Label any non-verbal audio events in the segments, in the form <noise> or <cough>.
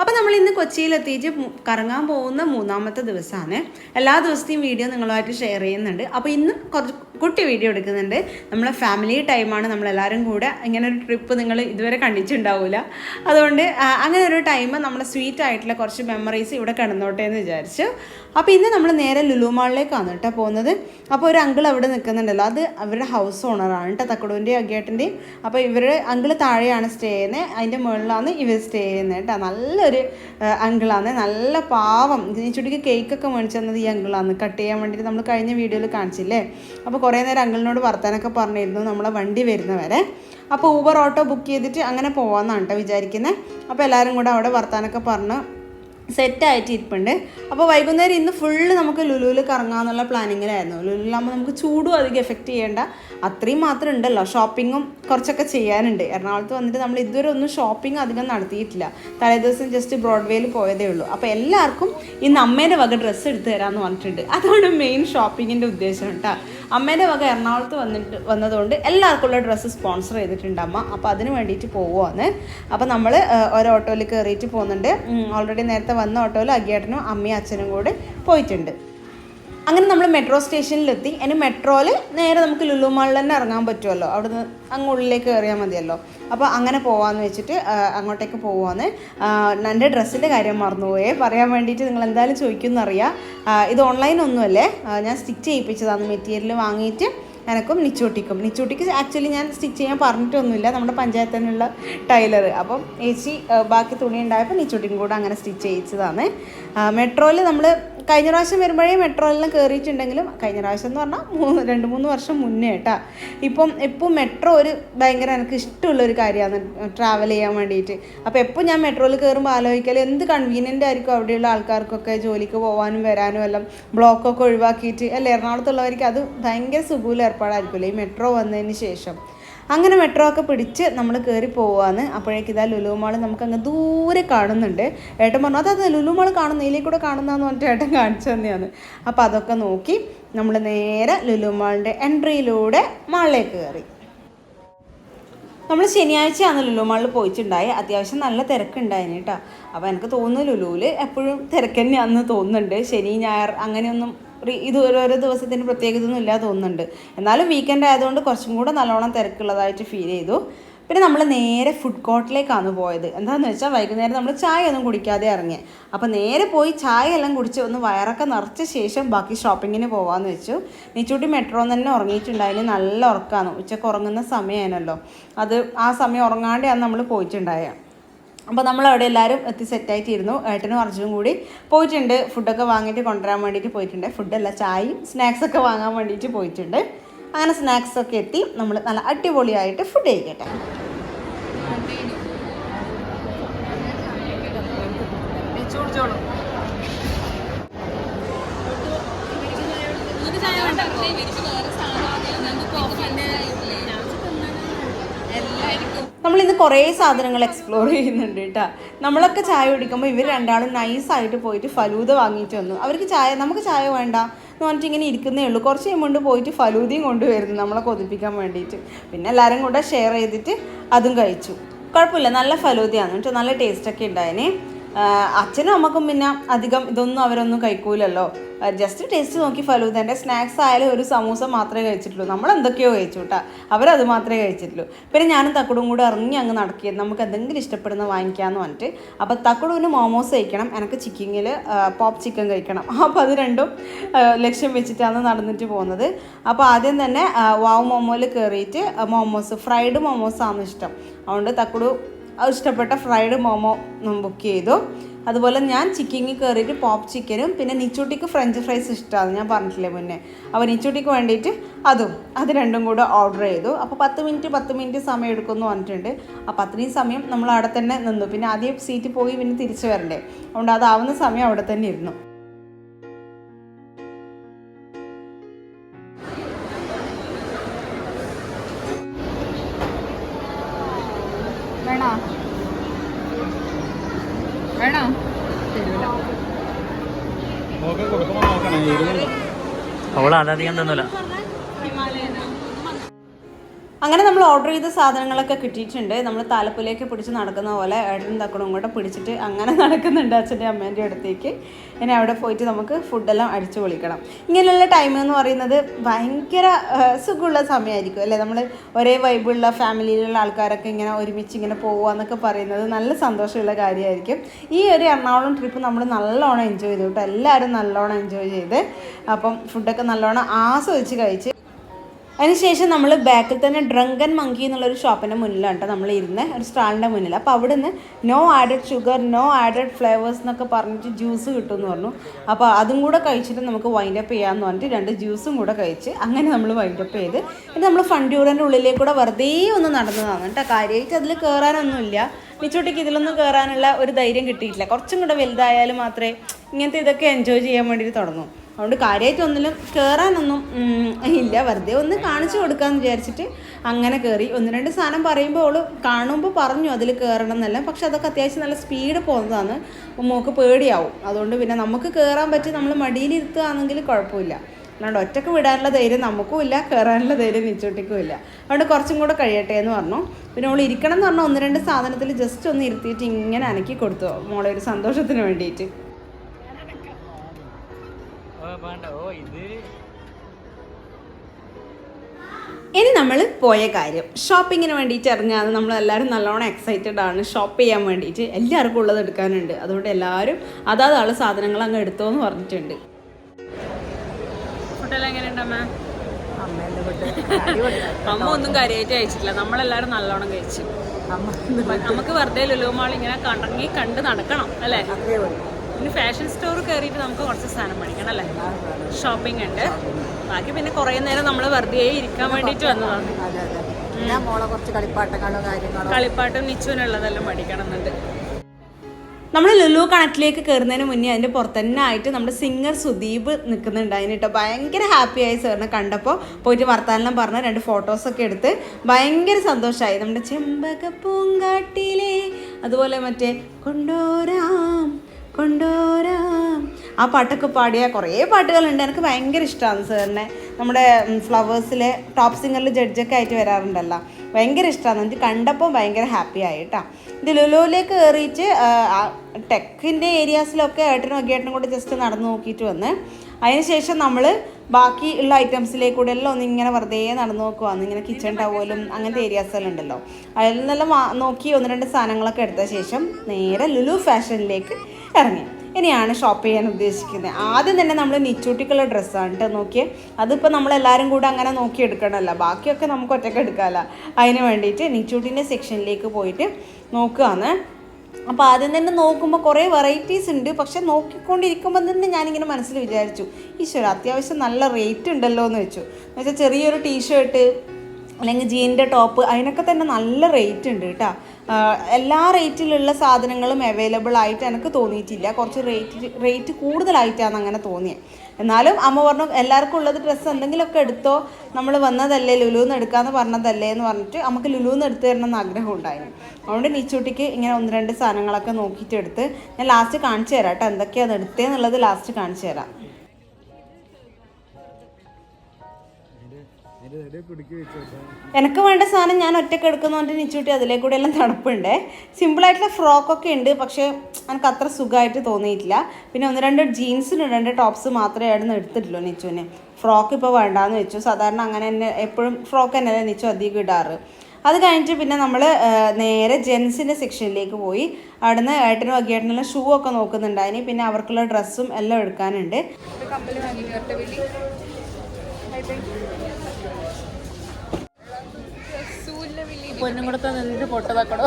അപ്പോൾ നമ്മൾ ഇന്ന് കൊച്ചിയിലെത്തിയിട്ട് കറങ്ങാൻ പോകുന്ന മൂന്നാമത്തെ ദിവസമാണ് എല്ലാ ദിവസത്തെയും വീഡിയോ നിങ്ങളുമായിട്ട് ഷെയർ ചെയ്യുന്നുണ്ട്. അപ്പോൾ ഇന്ന് കുറച്ച് കുട്ടി വീഡിയോ എടുക്കുന്നുണ്ട്. നമ്മളെ ഫാമിലി ടൈമാണ് നമ്മളെല്ലാവരും കൂടെ ഇങ്ങനെ ഒരു ട്രിപ്പ് നിങ്ങൾ ഇതുവരെ കണ്ടിട്ടുണ്ടാവില്ല അതുകൊണ്ട് അങ്ങനെ ഒരു ടൈം നമ്മളെ സ്വീറ്റ് ആയിട്ടുള്ള കുറച്ച് മെമ്മറീസ് ഇവിടെ കിടന്നോട്ടെ എന്ന് വിചാരിച്ചു. അപ്പോൾ ഇന്ന് നമ്മൾ നേരെ ലുലു മാളിലേക്കാണ് കേട്ടോ പോകുന്നത്. അപ്പോൾ ഒരു അങ്കിൾ അവിടെ നിൽക്കുന്നുണ്ടല്ലോ. അത് അവരുടെ ഹൗസ് ഓണറാണ് കേട്ടോ തക്കടൂന്റെയും അഗ്ഗേട്ടന്റെയും അപ്പോൾ ഇവരുടെ അങ്കിൾ താഴെയാണ് സ്റ്റേ ചെയ്യുന്നത് അതിന്റെ മുകളിലാണ് ഇവർ സ്റ്റേ ചെയ്യുന്നത് കേട്ടോ. നല്ലൊരു അങ്കിളാണ് നല്ല പാവം. ചുട്ടിക്ക് കേക്കൊക്കെ മേടിച്ചു തന്നത് ഈ അങ്കിളാണ് കട്ട് ചെയ്യാൻ വേണ്ടിയിട്ട് നമ്മൾ കഴിഞ്ഞ വീഡിയോയിൽ കാണിച്ചില്ലേ? അപ്പോൾ കുറേ നേരം അങ്കിളിനോട് വർത്താനൊക്കെ പറഞ്ഞിരുന്നു നമ്മളെ വണ്ടി വരുന്നവരെ. അപ്പോൾ ഊബർ ഓട്ടോ ബുക്ക് ചെയ്തിട്ട് അങ്ങനെ പോകാമെന്നാണ് കേട്ടോ വിചാരിക്കുന്നത് അപ്പോൾ എല്ലാവരും കൂടെ അവിടെ വർത്താനൊക്കെ പറഞ്ഞ് സെറ്റായിട്ട് ഇരിപ്പുണ്ട് അപ്പോൾ വൈകുന്നേരം ഇന്ന് ഫുള്ള് നമുക്ക് ലുലുവിൽ കറങ്ങാമെന്നുള്ള പ്ലാനിങ്ങിലായിരുന്നു ലുലുവിലാകുമ്പോൾ നമുക്ക് ചൂടും അധികം എഫക്റ്റ് ചെയ്യേണ്ട അത്രയും മാത്രം ഉണ്ടല്ലോ. ഷോപ്പിങ്ങും കുറച്ചൊക്കെ ചെയ്യാനുണ്ട്. എറണാകുളത്ത് വന്നിട്ട് നമ്മൾ ഇതുവരെ ഒന്നും ഷോപ്പിംഗ് അധികം നടത്തിയിട്ടില്ല. തലേദിവസം ജസ്റ്റ് ബ്രോഡ്വേയിൽ പോയതേ ഉള്ളൂ. അപ്പോൾ എല്ലാവർക്കും ഇന്ന് അമ്മേന്റെ വക ഡ്രസ്സ് എടുത്ത് തരാമെന്ന് പറഞ്ഞിട്ടുണ്ട്. അതാണ് മെയിൻ ഷോപ്പിങ്ങിന്റെ ഉദ്ദേശം കേട്ടോ അമ്മേന്റെ വക എറണാകുളത്ത് വന്നിട്ട് വന്നതുകൊണ്ട് എല്ലാവർക്കും ഉള്ള ഡ്രസ്സ് സ്പോൺസർ ചെയ്തിട്ടുണ്ട് അമ്മ. അപ്പോൾ അതിന് വേണ്ടിയിട്ട് പോവുകയാണ് അപ്പോൾ നമ്മൾ ഒരു ഓട്ടോയിൽ കയറിയിട്ട് പോകുന്നുണ്ട്. ഓൾറെഡി നേരത്തെ വന്ന ഓട്ടോയിൽ അഗിയേട്ടനും അമ്മയും അച്ഛനും കൂടെ പോയിട്ടുണ്ട്. അങ്ങനെ നമ്മൾ മെട്രോ സ്റ്റേഷനിലെത്തി ഇനി മെട്രോയിൽ നേരെ നമുക്ക് ലുലു മാളിൽ തന്നെ ഇറങ്ങാൻ പറ്റുമല്ലോ അവിടുന്ന് അങ്ങ് ഉള്ളിലേക്ക് കയറിയാൽ മതിയല്ലോ. അപ്പോൾ അങ്ങനെ പോവാന്ന് വെച്ചിട്ട് അങ്ങോട്ടേക്ക് പോവാന്ന്. എന്റെ ഡ്രസ്സിന്റെ കാര്യം മറന്നുപോയേ. പറയാൻ വേണ്ടിയിട്ട് നിങ്ങൾ എന്തായാലും ചോദിക്കുമെന്നറിയാം ഇത് ഓൺലൈൻ ഒന്നുമല്ലേ? ഞാൻ സ്റ്റിച്ച് ചെയ്യിപ്പിച്ചതാണ്. മെറ്റീരിയൽ വാങ്ങിയിട്ട് എനക്കും നിച്ചൂട്ടിക്കും. നിച്ചൂട്ടിക്ക് ആക്ച്വലി ഞാൻ സ്റ്റിച്ച് ചെയ്യാൻ പറഞ്ഞിട്ടൊന്നുമില്ല. നമ്മുടെ പഞ്ചായത്തു തന്നെയുള്ള ടൈലർ. അപ്പം ഏച്ചി ബാക്കി തുണി ഉണ്ടായപ്പോൾ നിച്ചൂട്ടിക്കും കൂടെ അങ്ങനെ സ്റ്റിച്ച് ചെയ്യിച്ചതാണ്. മെട്രോയിൽ നമ്മൾ കഴിഞ്ഞ പ്രാവശ്യം വരുമ്പോഴേ മെട്രോയിലെല്ലാം കയറിയിട്ടുണ്ടെങ്കിലും കഴിഞ്ഞ പ്രാവശ്യം എന്ന് പറഞ്ഞാൽ മൂന്ന് രണ്ട് മൂന്ന് വർഷം മുന്നേ കേട്ടാ ഇപ്പം എപ്പോൾ മെട്രോ ഒരു ഭയങ്കര എനിക്ക് ഇഷ്ടമുള്ളൊരു കാര്യമാണ് ട്രാവൽ ചെയ്യാൻ വേണ്ടിയിട്ട് അപ്പോൾ എപ്പോൾ ഞാൻ മെട്രോയിൽ കയറുമ്പോൾ ആലോചിക്കൽ എന്ത് കൺവീനിയന്റ് ആയിരിക്കും അവിടെയുള്ള ആൾക്കാർക്കൊക്കെ ജോലിക്ക് പോകാനും വരാനും എല്ലാം ബ്ലോക്കൊക്കെ ഒഴിവാക്കിയിട്ട് അല്ലേ എറണാകുളത്തുള്ളവർക്ക് അത് ഭയങ്കര സുഖൂല ഏർപ്പാടായിരിക്കുമല്ലോ ഈ മെട്രോ വന്നതിന് ശേഷം. അങ്ങനെ മെട്രോ ഒക്കെ പിടിച്ച് നമ്മൾ കയറി പോവാന്ന് അപ്പോഴേക്ക് ഇതാ ലുലു മാൾ നമുക്ക് അങ്ങ് ദൂരെ കാണുന്നുണ്ട്. ഏട്ടൻ പറഞ്ഞു അതത് ലുലു മാൾ കാണുന്നു ഇതിലേക്ക് കൂടെ കാണുന്നതെന്ന് പറഞ്ഞിട്ട് ഏട്ടൻ കാണിച്ചു തന്നെയാണ്. അപ്പോൾ അതൊക്കെ നോക്കി നമ്മൾ നേരെ ലുലു മാളിന്റെ എൻട്രിയിലൂടെ മാളിലേക്ക് കയറി നമ്മൾ ശനിയാഴ്ചയാണ് ലുലു മാളിൽ പോയിട്ടുണ്ടായി. അത്യാവശ്യം നല്ല തിരക്കുണ്ടായിന് കേട്ടോ. അപ്പോൾ എനിക്ക് തോന്നുന്നു ലുലുവിൽ എപ്പോഴും തിരക്ക് തന്നെയാണെന്ന് തോന്നുന്നുണ്ട്. ശനി ഞായർ അങ്ങനെയൊന്നും ഇത് ഓരോരോ ദിവസത്തിന് പ്രത്യേകതയൊന്നും ഇല്ല തോന്നുന്നുണ്ട്. എന്നാലും വീക്കെൻഡ് ആയതുകൊണ്ട് കുറച്ചും കൂടെ നല്ലോണം തിരക്കുള്ളതായിട്ട് ഫീൽ ചെയ്തു. പിന്നെ നമ്മൾ നേരെ ഫുഡ് കോർട്ടിലേക്കാണ് പോയത്. എന്താണെന്ന് വെച്ചാൽ വൈകുന്നേരം നമ്മൾ ചായ ഒന്നും കുടിക്കാതെ ഇറങ്ങി. അപ്പോൾ നേരെ പോയി ചായ എല്ലാം കുടിച്ച് ഒന്ന് വയറൊക്കെ നിറച്ച ശേഷം ബാക്കി ഷോപ്പിങ്ങിന് പോകാമെന്ന് വെച്ചു. നീച്ചൂട്ടി മെട്രോ തന്നെ ഉറങ്ങിയിട്ടുണ്ടായിരുന്നു നല്ല ഉറക്കമാണ് ഉച്ചയ്ക്ക് ഉറങ്ങുന്ന സമയമാണല്ലോ അത് ആ സമയം ഉറങ്ങാണ്ടാണ് നമ്മൾ പോയിട്ടുണ്ടായത് അപ്പോൾ നമ്മൾ അവിടെ എല്ലാവരും എത്തി സെറ്റായിട്ടിരുന്നു ഏട്ടനും അർജുനും കൂടി പോയിട്ടുണ്ട്. ഫുഡൊക്കെ വാങ്ങിയിട്ട് കൊണ്ടുവരാൻ വേണ്ടിയിട്ട് പോയിട്ടുണ്ട്. ഫുഡല്ല ചായയും സ്നാക്സൊക്കെ വാങ്ങാൻ വേണ്ടിയിട്ട് പോയിട്ടുണ്ട്. അങ്ങനെ സ്നാക്സൊക്കെ എത്തി. നമ്മൾ നല്ല അടിപൊളിയായിട്ട് ഫുഡ് കഴിക്കട്ടെ. നമ്മൾ ഇന്ന് കുറേ സാധനങ്ങൾ എക്സ്പ്ലോർ ചെയ്യുന്നുണ്ട് കേട്ടോ. നമ്മളൊക്കെ ചായ കുടിക്കുമ്പോൾ ഇവർ രണ്ടാളും നൈസായിട്ട് പോയിട്ട് ഫലൂദ വാങ്ങിയിട്ട് വന്നു. അവർക്ക് ചായ നമുക്ക് ചായ വേണ്ട എന്ന് പറഞ്ഞിട്ട് ഇങ്ങനെ ഇരിക്കുന്നേ ഉള്ളൂ. കുറച്ച് കഴിയുമ്പോൾ പോയിട്ട് ഫലൂദയും കൊണ്ടുവരുന്നു നമ്മളെ കൊതിപ്പിക്കാൻ വേണ്ടിയിട്ട്. പിന്നെ എല്ലാവരും കൂടെ ഷെയർ ചെയ്തിട്ട് അതും കഴിച്ചു. കുഴപ്പമില്ല നല്ല ഫലൂദയാണ് കേട്ടോ. നല്ല ടേസ്റ്റൊക്കെ ഉണ്ടായിന്. അച്ഛനും അമ്മക്കും പിന്നെ അധികം ഇതൊന്നും അവരൊന്നും കഴിക്കൂലല്ലോ. ജസ്റ്റ് ടേസ്റ്റ് നോക്കി ഫലൂദന്റെ സ്നാക്സ് ആയാലും ഒരു സമൂസ മാത്രമേ കഴിച്ചിട്ടുള്ളൂ. നമ്മൾ എന്തൊക്കെയോ കഴിച്ചു കേട്ടോ അവരത് മാത്രമേ കഴിച്ചിട്ടുള്ളൂ. പിന്നെ ഞാനും തക്കുടും കൂടെ ഇറങ്ങി അങ്ങ് നടക്കിയത് നമുക്ക് എന്തെങ്കിലും ഇഷ്ടപ്പെടുന്ന വാങ്ങിക്കാമെന്ന് പറഞ്ഞിട്ട്. അപ്പോൾ തക്കുടുവിന് മോമോസ് കഴിക്കണം. എനിക്ക് ചിക്കിങ്ങിൽ പോപ്പ് ചിക്കൻ കഴിക്കണം. <laughs> അപ്പോൾ അത് രണ്ടും ലക്ഷ്യം വെച്ചിട്ടാണ് നടന്നിട്ട് പോകുന്നത്. അപ്പോൾ ആദ്യം തന്നെ വാവ് മോമോയിൽ കയറിയിട്ട് മോമോസ് ഫ്രൈഡ് മോമോസ് ആണ് ഇഷ്ടം. അതുകൊണ്ട് തക്കുടു ഇഷ്ടപ്പെട്ട ഫ്രൈഡ് മോമോ ബുക്ക് ചെയ്തു. അതുപോലെ ഞാൻ ചിക്കിങ്ങിൽ കയറിയിട്ട് പോപ്പ് ചിക്കനും പിന്നെ നിച്ചൂട്ടിക്ക് ഫ്രഞ്ച് ഫ്രൈസ് ഇഷ്ടമാണ് ഞാൻ പറഞ്ഞിട്ടില്ലേ മുന്നേ. അപ്പോൾ നിച്ചൂട്ടിക്ക് വേണ്ടിയിട്ട് അതും അത് രണ്ടും കൂടെ ഓർഡർ ചെയ്തു. അപ്പോൾ പത്ത് മിനിറ്റ് പത്ത് മിനിറ്റ് സമയം എടുക്കുമെന്ന് പറഞ്ഞിട്ടുണ്ട്. അപ്പോൾ അത്രയും സമയം നമ്മൾ അവിടെ തന്നെ നിന്നു. പിന്നെ ആദ്യം സീറ്റിൽ പോയി പിന്നെ തിരിച്ചു വരണ്ടേ. അതുകൊണ്ട് അതാവുന്ന സമയം അവിടെ തന്നെ ഇരുന്നു. അതധികം തന്നൂല. അങ്ങനെ നമ്മൾ ഓർഡർ ചെയ്ത സാധനങ്ങളൊക്കെ കിട്ടിയിട്ടുണ്ട്. നമ്മൾ താലപ്പൊലിയൊക്കെ പിടിച്ച് നടക്കുന്ന പോലെ ഏട്ടനും തക്കണും ഇങ്ങോട്ട് പിടിച്ചിട്ട് അങ്ങനെ <laughs> നടക്കുന്നുണ്ട് അച്ഛന്റെ അമ്മേന്റെ അടുത്തേക്ക്. ഇനി അവിടെ പോയിട്ട് നമുക്ക് ഫുഡെല്ലാം അടിച്ചു പൊളിക്കണം. ഇങ്ങനെയുള്ള ടൈം എന്ന് പറയുന്നത് ഭയങ്കര സുഖമുള്ള സമയമായിരിക്കും അല്ലേ? നമ്മൾ ഒരേ വൈബുള്ള ഫാമിലിയിലുള്ള ആൾക്കാരൊക്കെ ഇങ്ങനെ ഒരുമിച്ച് ഇങ്ങനെ പോകുക എന്നൊക്കെ പറയുന്നത് നല്ല സന്തോഷമുള്ള കാര്യമായിരിക്കും. ഈ ഒരു എറണാകുളം ട്രിപ്പ് നമ്മൾ നല്ലോണം എൻജോയ് ചെയ്തു കേട്ടോ. എല്ലാവരും നല്ലോണം എൻജോയ് ചെയ്ത് അപ്പം ഫുഡൊക്കെ നല്ലോണം ആസ്വദിച്ച് കഴിച്ച് അതിനുശേഷം നമ്മൾ ബാക്കിൽ തന്നെ ഡ്രങ്കൻ മങ്കി എന്നുള്ളൊരു ഷോപ്പിന്റെ മുന്നിലാണ് കേട്ടോ നമ്മൾ ഇരുന്ന് ഒരു സ്റ്റാളിന്റെ മുന്നിൽ അപ്പോൾ അവിടെ നിന്ന് no added sugar no added flavours എന്നൊക്കെ പറഞ്ഞിട്ട് ജ്യൂസ് കിട്ടുമെന്ന് പറഞ്ഞു. അപ്പോൾ അതും കൂടെ കഴിച്ചിട്ട് നമുക്ക് വൈൻഡ് അപ്പ് ചെയ്യാമെന്ന് പറഞ്ഞിട്ട് രണ്ട് ജ്യൂസും കൂടെ കഴിച്ച് അങ്ങനെ നമ്മൾ വൈൻഡ് അപ്പ് ചെയ്ത്. എന്നിട്ട് നമ്മൾ ഫണ്ടിയൂറിന്റെ ഉള്ളിലേക്ക് കൂടെ വെറുതെ ഒന്ന് നടന്നതാണ് കേട്ടോ. കാര്യമായിട്ട് അതിൽ കയറാനൊന്നുമില്ല മിച്ചോട്ടിക്ക് ഇതിലൊന്നും കയറാനുള്ള ഒരു ധൈര്യം കിട്ടിയിട്ടില്ല. കുറച്ചും കൂടെ വലുതായാലും മാത്രമേ ഇങ്ങനത്തെ ഇതൊക്കെ എൻജോയ് ചെയ്യാൻ വേണ്ടിയിട്ട് തുടങ്ങും. അതുകൊണ്ട് കാര്യമായിട്ടൊന്നിലും കയറാനൊന്നും ഇല്ല. വെറുതെ ഒന്ന് കാണിച്ചു കൊടുക്കാമെന്ന് വിചാരിച്ചിട്ട് അങ്ങനെ കയറി ഒന്ന് രണ്ട് സാധനം പറയുമ്പോൾ അവൾ കാണുമ്പോൾ പറഞ്ഞു അതിൽ കയറണം എന്നല്ല. പക്ഷെ അതൊക്കെ അത്യാവശ്യം നല്ല സ്പീഡ് പോകുന്നതാണ്. മോക്ക് പേടിയാവും. അതുകൊണ്ട് പിന്നെ നമുക്ക് കയറാൻ പറ്റി നമ്മൾ മടിയിലിരുത്തുകയാണെങ്കിൽ കുഴപ്പമില്ല. അല്ലാണ്ട് ഒറ്റയ്ക്ക് വിടാനുള്ള ധൈര്യം നമുക്കും ഇല്ല. കയറാനുള്ള ധൈര്യം നിച്ചോട്ടിക്കും ഇല്ല. അതുകൊണ്ട് കുറച്ചും കൂടെ കഴിയട്ടെ എന്ന് പറഞ്ഞു. പിന്നെ അവൾ ഇരിക്കണം എന്ന് പറഞ്ഞാൽ ഒന്ന് രണ്ട് സാധനത്തിൽ ജസ്റ്റ് ഒന്ന് ഇരുത്തിയിട്ട് ഇങ്ങനെ അനക്കി കൊടുത്തു. മോളെ ഒരു സന്തോഷത്തിന് വേണ്ടിയിട്ട്. വേണ്ട ഓ ഇത്. ഇനി നമ്മൾ പോയ കാര്യം. ഷോപ്പിങ്ങിന് വേണ്ടിയിട്ട് ഇറങ്ങാതെ നമ്മൾ എല്ലാവരും നല്ലോണം എക്സൈറ്റഡ് ആണ്. ഷോപ്പ് ചെയ്യാൻ വേണ്ടിയിട്ട് എല്ലാവർക്കും ഉള്ളത് എടുക്കാനുണ്ട്. അതുകൊണ്ട് എല്ലാവരും അതാത് ആൾ സാധനങ്ങൾ അങ്ങ് എടുത്തോ എന്ന് പറഞ്ഞിട്ടുണ്ട് അമ്മ? <laughs> അമ്മ ഒന്നും കാര്യമായിട്ട് കഴിച്ചിട്ടില്ല. നമ്മളെല്ലാവരും നല്ലോണം കഴിച്ചു. നമുക്ക് വെറുതെ ലുലു മാൾ ഇങ്ങനെ കണ്ടങ്ങി കണ്ട് നടക്കണം അല്ലേ? പിന്നെ ഫാഷൻ സ്റ്റോർ കയറിയിട്ട് നമുക്ക് കുറച്ച് സാധനം മേടിക്കണം അല്ലേ? ഷോപ്പിംഗ് ഉണ്ട്. ബാക്കി പിന്നെ കുറേ നേരം നമ്മൾ വെറുതെ ഇരിക്കാൻ വേണ്ടിയിട്ട് വന്നതാണ്. കളിപ്പാട്ടും നിച്ചുവിനുള്ളതെല്ലാം എന്നുണ്ട് നമ്മൾ ലുലു കണക്റ്റിലേക്ക് കയറുന്നതിന് മുന്നേ അതിന്റെ പുറത്ത് തന്നെ ആയിട്ട് നമ്മുടെ സിംഗർ സുദീപ് നിൽക്കുന്നുണ്ടായിന് കേട്ടോ ഭയങ്കര ഹാപ്പി ആയി സാറിനെ കണ്ടപ്പോൾ പോയിട്ട് വർത്താനം പറഞ്ഞ രണ്ട് ഫോട്ടോസൊക്കെ എടുത്ത് ഭയങ്കര സന്തോഷമായി നമ്മുടെ ചെമ്പക പൂങ്കാട്ടിലെ അതുപോലെ മറ്റേ കൊണ്ടോരാം കൊണ്ടോരാം. ആ പാട്ടൊക്കെ പാടിയ കുറേ പാട്ടുകളുണ്ട്. എനിക്ക് ഭയങ്കര ഇഷ്ടമാണ് സാറിനെ നമ്മുടെ ഫ്ലവേഴ്സിലെ ടോപ്പ് സിംഗറിൽ ജഡ്ജൊക്കെ ആയിട്ട് വരാറുണ്ടല്ലോ. ഭയങ്കര ഇഷ്ടമാണ് എനിക്ക് കണ്ടപ്പോൾ ഭയങ്കര ഹാപ്പി ആയി ഇത് ലുലുവിലേക്ക് കയറിയിട്ട് ടെക്കിന്റെ ഏരിയാസിലൊക്കെ ഏട്ടനും അഗ്ഗേട്ടനും കൂടെ ജസ്റ്റ് നടന്നു നോക്കിയിട്ട് വന്ന്. അതിനുശേഷം നമ്മൾ ബാക്കി ഉള്ള ഐറ്റംസിലേക്ക് കൂടെ എല്ലാം ഒന്ന് ഇങ്ങനെ വെറുതെ നടന്നു നോക്കുവാന്ന് ഇങ്ങനെ കിച്ചൺ ടവലും അങ്ങനത്തെ ഏരിയാസെല്ലാം ഉണ്ടല്ലോ. അതിൽ നിന്നെല്ലാം നോക്കി ഒന്ന് രണ്ട് സാധനങ്ങളൊക്കെ എടുത്ത ശേഷം നേരെ ലുലു ഫാഷനിലേക്ക് ഇറങ്ങി. ഇനിയാണ് ഷോപ്പ് ചെയ്യാൻ ഉദ്ദേശിക്കുന്നത്. ആദ്യം തന്നെ നമ്മൾ നിച്ചൂട്ടിക്കുള്ള ഡ്രസ്സാണ് കേട്ടോ നോക്കിയേ. അതിപ്പോൾ നമ്മളെല്ലാവരും കൂടെ അങ്ങനെ നോക്കി എടുക്കണമല്ല ബാക്കിയൊക്കെ നമുക്ക് ഒറ്റയ്ക്ക് എടുക്കാമല്ല അതിന് വേണ്ടിയിട്ട് നിച്ചൂട്ടിന്റെ സെക്ഷനിലേക്ക് പോയിട്ട് നോക്കുകയാണ് അപ്പോൾ ആദ്യം തന്നെ നോക്കുമ്പോൾ കുറേ വെറൈറ്റീസ് ഉണ്ട്. പക്ഷെ നോക്കിക്കൊണ്ടിരിക്കുമ്പോൾ തന്നെ ഞാനിങ്ങനെ മനസ്സിൽ വിചാരിച്ചു ഈശ്വര അത്യാവശ്യം നല്ല റേറ്റ് ഉണ്ടല്ലോ എന്ന് വെച്ചു. എന്നുവെച്ചാൽ ചെറിയൊരു ടീഷർട്ട് അല്ലെങ്കിൽ ജീന്റെ ടോപ്പ് അതിനൊക്കെ തന്നെ നല്ല റേറ്റ് ഉണ്ട് കേട്ടോ എല്ലാ റേറ്റിലുള്ള സാധനങ്ങളും അവൈലബിൾ ആയിട്ട് എനിക്ക് തോന്നിയിട്ടില്ല. കുറച്ച് റേറ്റ് റേറ്റ് കൂടുതലായിട്ടാണ് അങ്ങനെ തോന്നിയത് എന്നാലും അമ്മ പറഞ്ഞു എല്ലാവർക്കും ഉള്ളത് ഡ്രസ്സ് എന്തെങ്കിലുമൊക്കെ എടുത്തോ. നമ്മൾ വന്നതല്ലേ ലുലുന്ന് എടുക്കാമെന്ന് പറഞ്ഞതല്ലേ എന്ന് പറഞ്ഞിട്ട് നമുക്ക് ലുലുന്ന് എടുത്തു തരണം എന്ന് ആഗ്രഹം ഉണ്ടായിരുന്നു. അതുകൊണ്ട് നീച്ചൂട്ടിക്ക് ഇങ്ങനെ ഒന്ന് രണ്ട് സാധനങ്ങളൊക്കെ നോക്കിയിട്ട് എടുത്ത് ഞാൻ ലാസ്റ്റ് കാണിച്ചു തരാം കേട്ടോ. എന്തൊക്കെയാണ് എടുത്തതെന്നുള്ളത് ലാസ്റ്റ് കാണിച്ചു തരാം. എനിക്ക് വേണ്ട സാധനം ഞാൻ ഒറ്റയ്ക്ക് എടുക്കുന്നതുകൊണ്ട് നിച്ചൂട്ടി അതിലേ കൂടെ എല്ലാം തണുപ്പുണ്ട്. സിമ്പിളായിട്ടുള്ള ഫ്രോക്കൊക്കെ ഉണ്ട് പക്ഷേ എനിക്ക് അത്ര സുഖമായിട്ട് തോന്നിയിട്ടില്ല. പിന്നെ ഒന്ന് രണ്ട് ജീൻസിന് രണ്ട് ടോപ്സ് മാത്രമേ അവിടെ എടുത്തിട്ടുള്ളൂ നിച്ചുവിന് ഫ്രോക്ക് ഇപ്പോൾ വേണ്ടാന്ന് വെച്ചു. സാധാരണ അങ്ങനെ തന്നെ എപ്പോഴും ഫ്രോക്ക് തന്നെ നിച്ചു അധികം ഇടാറ്. അത് കഴിഞ്ഞിട്ട് പിന്നെ നമ്മൾ നേരെ ജെൻസിന്റെ സെക്ഷനിലേക്ക് പോയി. അവിടുന്ന് ഏട്ടനും അഗിയേട്ടനുള്ള ഷൂ ഒക്കെ നോക്കുന്നുണ്ടായിന് പിന്നെ അവർക്കുള്ള ഡ്രസ്സും എല്ലാം എടുക്കാനുണ്ട്. കമ്പൽ വാങ്ങി പൊന്നും കൂടെ നിന്നിട്ട് പൊട്ട തക്കടോ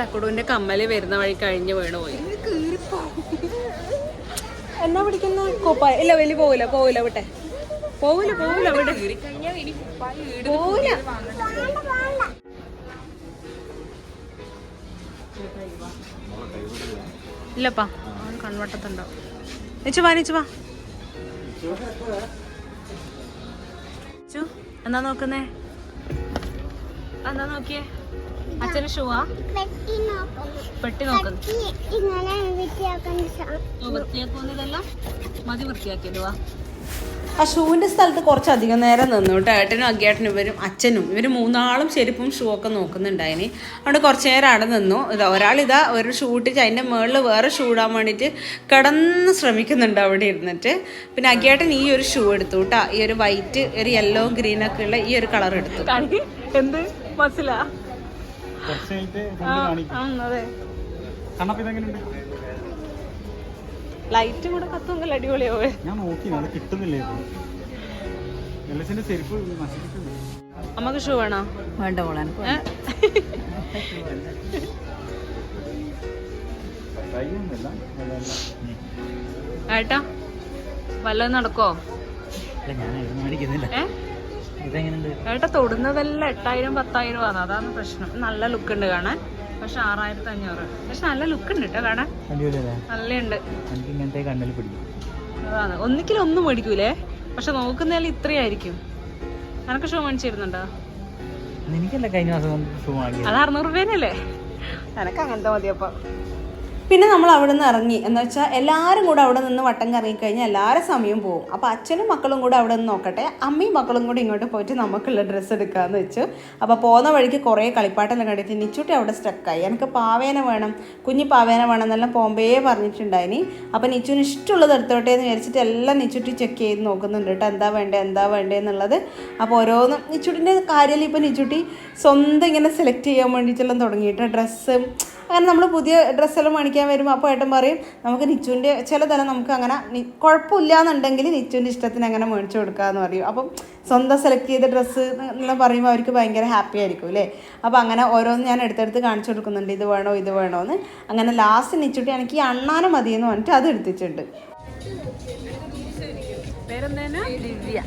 തക്കടൂന്റെ കമ്മൽ വരുന്ന വഴി കഴിഞ്ഞ് വീണ് പോയി. എന്നാ പിടിക്കുന്ന? കോപ്പായ. ഇല്ല വലിയ പോവില്ല പോവില്ല വിട്ടെ. പോവില്ല പോവില്ല വിടെ. പോവില്ല ഇല്ലപ്പാ കൺവട്ടത്തുണ്ടാവും നിച്ചു വാ നിച്ചു വാ. നിച്ചു, എന്നാ നോക്കുന്നേ? എന്താ നോക്കിയേ. അച്ഛന് ഷൂവാ പെട്ടി നോക്കുന്നു വൃത്തിയാക്കുന്നിതെല്ലാം മതി വൃത്തിയാക്കിയത് വാ. ആ ഷൂവിന്റെ സ്ഥലത്ത് കുറച്ച് അധികം നേരം നിന്നു കേട്ടോ. ഏട്ടനും അഗ്ഗേട്ടനും ഇവരും അച്ഛനും ഇവർ മൂന്നാളും ചെരുപ്പും ഷൂ ഒക്കെ നോക്കുന്നുണ്ടായിന്. അവിടെ കുറച്ച് നേരം അവിടെ നിന്നു. ഇതാ ഒരാൾ ഇതാ ഒരു ഷൂ ഇട്ടിട്ട് അതിന്റെ മുകളിൽ വേറെ ഷൂ ഇടാൻ വേണ്ടിയിട്ട് കിടന്ന് ശ്രമിക്കുന്നുണ്ട് അവിടെ ഇരുന്നിട്ട്. പിന്നെ അഗ്ഗേട്ടൻ ഈ ഒരു ഷൂ എടുത്തു കേട്ടോ. ഈ ഒരു വൈറ്റ് ഒരു യെല്ലോ ഗ്രീൻ ഒക്കെ ഉള്ള ഈ ഒരു കളർ എടുത്തു. എന്ത്? അതെ. ലൈറ്റും കൂടെ കത്തുമെങ്കിൽ അടിപൊളിയാവേ. ഞാൻ നോക്കി അത് കിട്ടുന്നില്ല ചെരുപ്പ് അമ്മയ്ക്ക് ഷൂ വേണോ? വേണ്ട പോളാൻ ഏട്ടാ വല്ലതും നടക്കോ ഞാൻ മേടിക്കുന്നില്ല. ഏട്ടാ തൊടുന്നതെല്ലാം എട്ടായിരം പത്തായിരം ആണ്. അതാണ് പ്രശ്നം. നല്ല ലുക്ക് ഉണ്ട് കാണാൻ. പക്ഷെ ആറായിരത്തി അഞ്ഞൂറ്. പക്ഷെ നല്ല ലുക്ക് ഉണ്ട് കേട്ടോ കാണാൻ. നല്ലുണ്ട് അതാണ്. ഒന്നിക്കലും ഒന്നും മേടിക്കൂലേ? പക്ഷെ നോക്കുന്നതിൽ ഇത്രയായിരിക്കും. അനക്ക് ഷൂ മേടിച്ചിരുന്നുണ്ടോ? എനിക്കല്ല കഴിഞ്ഞ മാസം ഷൂ വാങ്ങിയത്? അത് അറുന്നൂറ് രൂപേനല്ലേ? എനക്ക് അങ്ങനത്തെ മതി അപ്പൊ പിന്നെ നമ്മൾ അവിടെ നിന്ന് ഇറങ്ങി. എന്ന് വെച്ചാൽ എല്ലാവരും കൂടെ അവിടെ നിന്ന് വട്ടം കറങ്ങിക്കഴിഞ്ഞാൽ എല്ലാവരും സമയം പോകും അപ്പോൾ അച്ഛനും മക്കളും കൂടെ അവിടെ നിന്ന് നോക്കട്ടെ. അമ്മയും മക്കളും കൂടി ഇങ്ങോട്ട് പോയിട്ട് നമുക്കുള്ള ഡ്രസ്സ് എടുക്കാമെന്ന് വെച്ചു. അപ്പോൾ പോകുന്ന വഴിക്ക് കുറേ കളിപ്പാട്ടെല്ലാം കണ്ടിട്ട് നിച്ചുട്ടി അവിടെ സ്റ്റക്കായി എനിക്ക് പാവേന വേണം. കുഞ്ഞി പാവേന വേണം എന്നെല്ലാം പോമ്പേ പറഞ്ഞിട്ടുണ്ടായിനി. അപ്പോൾ നിച്ചുവിന് ഇഷ്ടമുള്ളത് എടുത്തോട്ടെ എന്ന് വിചാരിച്ചിട്ട് എല്ലാം നിച്ചുട്ടി ചെക്ക് ചെയ്ത് നോക്കുന്നുണ്ട് കേട്ടോ. എന്താ വേണ്ടേ? എന്താ വേണ്ടേ എന്നുള്ളത്. അപ്പോൾ ഓരോന്നും നിച്ചുട്ടിന്റെ കാര്യത്തിൽ ഇപ്പോൾ നിച്ചുട്ടി സ്വന്തം ഇങ്ങനെ സെലക്ട് ചെയ്യാൻ വേണ്ടിയിട്ടെല്ലാം തുടങ്ങിയിട്ട് ഡ്രസ്സ് അങ്ങനെ നമ്മൾ പുതിയ ഡ്രസ്സെല്ലാം മേടിക്കാൻ വരുമ്പോൾ അപ്പോൾ ഏട്ടൻ പറയും നമുക്ക് നിച്ചുവിന്റെ ചിലതെല്ലാം നമുക്ക് അങ്ങനെ കുഴപ്പമില്ല എന്നുണ്ടെങ്കിൽ നിച്ചുവിന്റെ ഇഷ്ടത്തിന് അങ്ങനെ മേടിച്ചു കൊടുക്കാമെന്ന് പറയും. അപ്പം സ്വന്തം സെലക്ട് ചെയ്ത ഡ്രസ്സ് എന്ന് പറയുമ്പോൾ അവർക്ക് ഭയങ്കര ഹാപ്പി ആയിരിക്കും അല്ലേ? അപ്പോൾ അങ്ങനെ ഓരോന്ന് ഞാൻ എടുത്തെടുത്ത് കാണിച്ചു കൊടുക്കുന്നുണ്ട്. ഇത് വേണോ ഇത് വേണോ എന്ന്. അങ്ങനെ ലാസ്റ്റ് നിച്ചുട്ടി എനിക്ക് ഈ അണ്ണാനം മതിയെന്ന് പറഞ്ഞിട്ട് അത് എടുത്തിട്ടുണ്ട്. ദിവ്യ.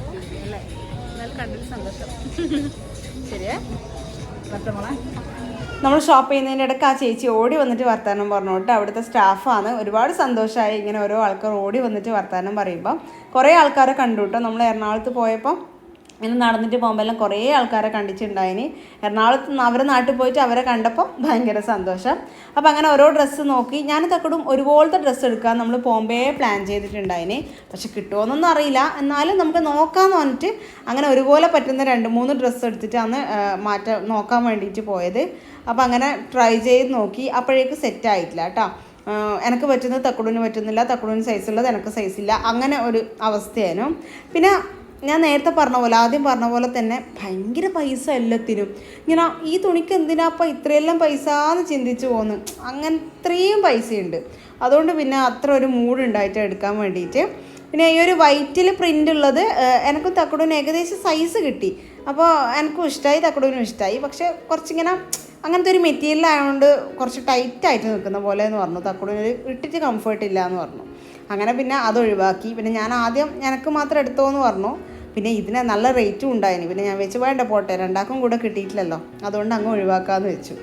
<laughs> ശരിയേ? മോളെ? നമ്മൾ ഷോപ്പ് ചെയ്യുന്നതിന്റെ ഇടയ്ക്ക് ആ ചേച്ചി ഓടി വന്നിട്ട് വർത്തമാനം പറഞ്ഞു. കേട്ടോ അവിടുത്തെ സ്റ്റാഫാണ് ഒരുപാട് സന്തോഷമായി ഇങ്ങനെ ഓരോ ആൾക്കാർ ഓടി വന്നിട്ട് വർത്തമാനം പറയുമ്പോൾ കുറേ ആൾക്കാരെ കണ്ടു കേട്ടോ. നമ്മൾ എറണാകുളത്ത് പോയപ്പോൾ ഇങ്ങനെ നടന്നിട്ട് പോകുമ്പോൾ എല്ലാം കുറേ ആൾക്കാരെ കണ്ടിട്ടുണ്ടായിന്. എറണാകുളത്ത് അവരെ നാട്ടിൽ പോയിട്ട് അവരെ കണ്ടപ്പോൾ ഭയങ്കര സന്തോഷം. അപ്പോൾ അങ്ങനെ ഓരോ ഡ്രസ്സ് നോക്കി. ഞാൻ തക്കടും ഒരുപോലത്തെ ഡ്രസ്സ് എടുക്കാൻ നമ്മൾ ബോംബെ പ്ലാൻ ചെയ്തിട്ടുണ്ടായിന്. പക്ഷെ കിട്ടുമോയെന്നൊന്നും അറിയില്ല. എന്നാലും നമുക്ക് നോക്കാമെന്ന് പറഞ്ഞിട്ട് അങ്ങനെ ഒരുപോലെ പറ്റുന്ന രണ്ട് മൂന്ന് ഡ്രസ്സ് എടുത്തിട്ട് എടുത്തിട്ടാണ് മാറ്റാൻ നോക്കാൻ വേണ്ടിയിട്ട് പോയത്. അപ്പോൾ അങ്ങനെ ട്രൈ ചെയ്ത് നോക്കി. അപ്പോഴേക്ക് സെറ്റ് ആയിട്ടില്ല കേട്ടോ എനിക്ക് പറ്റുന്നത് തക്കുടിന് പറ്റുന്നില്ല. തക്കുടിന് സൈസുള്ളത് എനിക്ക് ഇല്ല. അങ്ങനെ ഒരു അവസ്ഥയായിരുന്നു. പിന്നെ ഞാൻ നേരത്തെ പറഞ്ഞ പോലെ ആദ്യം പറഞ്ഞ പോലെ തന്നെ ഭയങ്കര പൈസ എല്ലാത്തിനും. ഇങ്ങനെ ഈ തുണിക്ക് എന്തിനാപ്പം ഇത്രയെല്ലാം പൈസ എന്ന് ചിന്തിച്ചു പോന്നു. അങ്ങനെ ഇത്രയും പൈസയുണ്ട്. അതുകൊണ്ട് പിന്നെ അത്ര ഒരു മൂഡ് ഉണ്ടായിട്ട് എടുക്കാൻ വേണ്ടിയിട്ട്. പിന്നെ ഈ ഒരു വൈറ്റിൽ പ്രിന്റ് ഉള്ളത് എനിക്കും തക്കടൂന് ഏകദേശം സൈസ് കിട്ടി. അപ്പോൾ എനിക്കും ഇഷ്ടമായി തക്കടൂനും ഇഷ്ടമായി പക്ഷേ കുറച്ചിങ്ങനെ അങ്ങനത്തെ ഒരു മെറ്റീരിയൽ ആയതുകൊണ്ട് കുറച്ച് ടൈറ്റായിട്ട് നിൽക്കുന്ന പോലെ എന്ന് പറഞ്ഞു തക്കടൂന് ഇട്ടിട്ട് കംഫർട്ട് ഇല്ല എന്ന് പറഞ്ഞു. അങ്ങനെ പിന്നെ അത് ഒഴിവാക്കി. പിന്നെ ഞാൻ ആദ്യം എനിക്ക് മാത്രം എടുത്തോ എന്ന് പറഞ്ഞു. പിന്നെ ഇതിന് നല്ല റേറ്റും ഉണ്ടായിന്. പിന്നെ ഞാൻ വെച്ച് വേണ്ട പോട്ടെ രണ്ടാക്കും കൂടെ കിട്ടിയിട്ടില്ലല്ലോ. അതുകൊണ്ട് അങ്ങ് ഒഴിവാക്കാന്ന് വെച്ചു.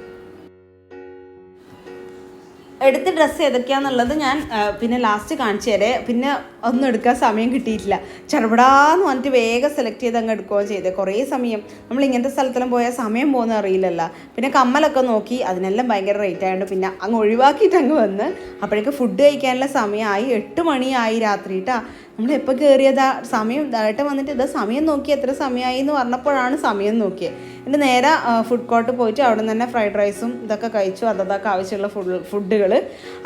എടുത്ത ഡ്രസ്സ് ഏതൊക്കെയാന്നുള്ളത് ഞാൻ പിന്നെ ലാസ്റ്റ് കാണിച്ചു തരേ. പിന്നെ ഒന്നും എടുക്കാൻ സമയം കിട്ടിയിട്ടില്ല. ചെറുപടാന്ന് പറഞ്ഞിട്ട് വേഗം സെലക്ട് ചെയ്ത് അങ്ങ് എടുക്കുകയോ ചെയ്തേ. കുറേ സമയം. നമ്മൾ ഇങ്ങനത്തെ സ്ഥലത്തെല്ലാം പോയാൽ സമയം പോകുന്ന അറിയില്ലല്ലോ. പിന്നെ കമ്മലൊക്കെ നോക്കി അതിനെല്ലാം ഭയങ്കര റേറ്റ് ആയതുകൊണ്ട് പിന്നെ അങ്ങ് ഒഴിവാക്കിയിട്ട് അങ്ങ് വന്ന് അപ്പോഴേക്ക് ഫുഡ് കഴിക്കാനുള്ള സമയമായി. എട്ട് മണിയായി രാത്രി നമ്മൾ എപ്പോൾ കയറിയതാ സമയം ഇതായിട്ട് വന്നിട്ട് ഇതാ സമയം നോക്കി എത്ര സമയമായി എന്ന് പറഞ്ഞപ്പോഴാണ് സമയം നോക്കിയത് എന്നിട്ട് നേരെ ഫുഡ് കോർട്ട് പോയിട്ട് അവിടെ നിന്ന് തന്നെ ഫ്രൈഡ് റൈസും ഇതൊക്കെ കഴിച്ചു. അതൊക്കെ ആവശ്യമുള്ള ഫുഡ് ഫുഡുകൾ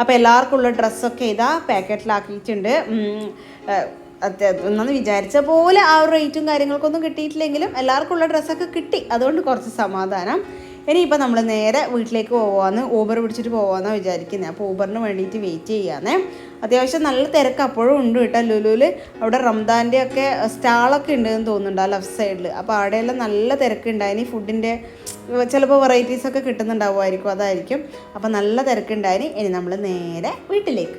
അപ്പോൾ എല്ലാവർക്കും ഉള്ള ഡ്രസ്സൊക്കെ ഇതാ പാക്കറ്റിലാക്കിയിട്ടുണ്ട് ഒന്നും വിചാരിച്ച പോലെ ആ ഒരു റേറ്റും കാര്യങ്ങൾക്കൊന്നും കിട്ടിയിട്ടില്ലെങ്കിലും എല്ലാവർക്കും ഉള്ള ഡ്രസ്സൊക്കെ കിട്ടി. അതുകൊണ്ട് കുറച്ച് സമാധാനം. ഇനിയിപ്പോൾ നമ്മൾ നേരെ വീട്ടിലേക്ക് പോകാമെന്ന് ഊബർ പിടിച്ചിട്ട് പോകാമെന്നാണ് വിചാരിക്കുന്നത് അപ്പോൾ ഊബറിന് വേണ്ടിയിട്ട് വെയിറ്റ് ചെയ്യാന്നേ. അത്യാവശ്യം നല്ല തിരക്ക് അപ്പോഴും ഉണ്ട് കേട്ടോ ലുലുവിൽ അവിടെ റംദാന്റെ ഒക്കെ സ്റ്റാളൊക്കെ ഉണ്ടെന്ന് തോന്നുന്നുണ്ട് ആ ലെഫ്റ്റ് സൈഡിൽ അപ്പോൾ അവിടെയെല്ലാം നല്ല തിരക്കുണ്ടായിനി ഫുഡിന്റെ ചിലപ്പോൾ വെറൈറ്റീസ് ഒക്കെ കിട്ടുന്നുണ്ടാവുമായിരിക്കും അതായിരിക്കും. അപ്പോൾ നല്ല തിരക്കുണ്ടായിനി ഇനി നമ്മൾ നേരെ വീട്ടിലേക്ക്.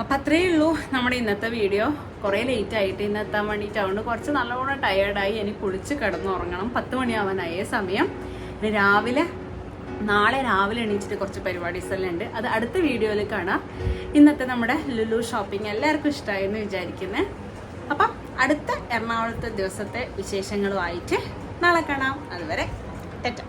അപ്പം അത്രയേ ഉള്ളൂ നമ്മുടെ ഇന്നത്തെ വീഡിയോ കുറേ ലേറ്റ് ആയിട്ട് ഇന്ന് എത്താൻ വേണ്ടിയിട്ട് അതുകൊണ്ട് കുറച്ച് നല്ലോണം ടയേർഡായി ഇനി കുളിച്ച് കിടന്നുറങ്ങണം പത്ത് മണിയാവാനായ സമയം. ഇനി രാവിലെ നാളെ രാവിലെ എണീച്ചിട്ട് കുറച്ച് പരിപാടീസ് എല്ലാം ഉണ്ട്. അത് അടുത്ത വീഡിയോയിൽ കാണാം. ഇന്നത്തെ നമ്മുടെ ലുലു ഷോപ്പിംഗ് എല്ലാവർക്കും ഇഷ്ടമായെന്ന് വിചാരിക്കുന്നത് അപ്പം അടുത്ത എറണാകുളത്തെ ദിവസത്തെ വിശേഷങ്ങളുമായിട്ട് നാളെ കാണാം. അതുവരെ തെറ്റ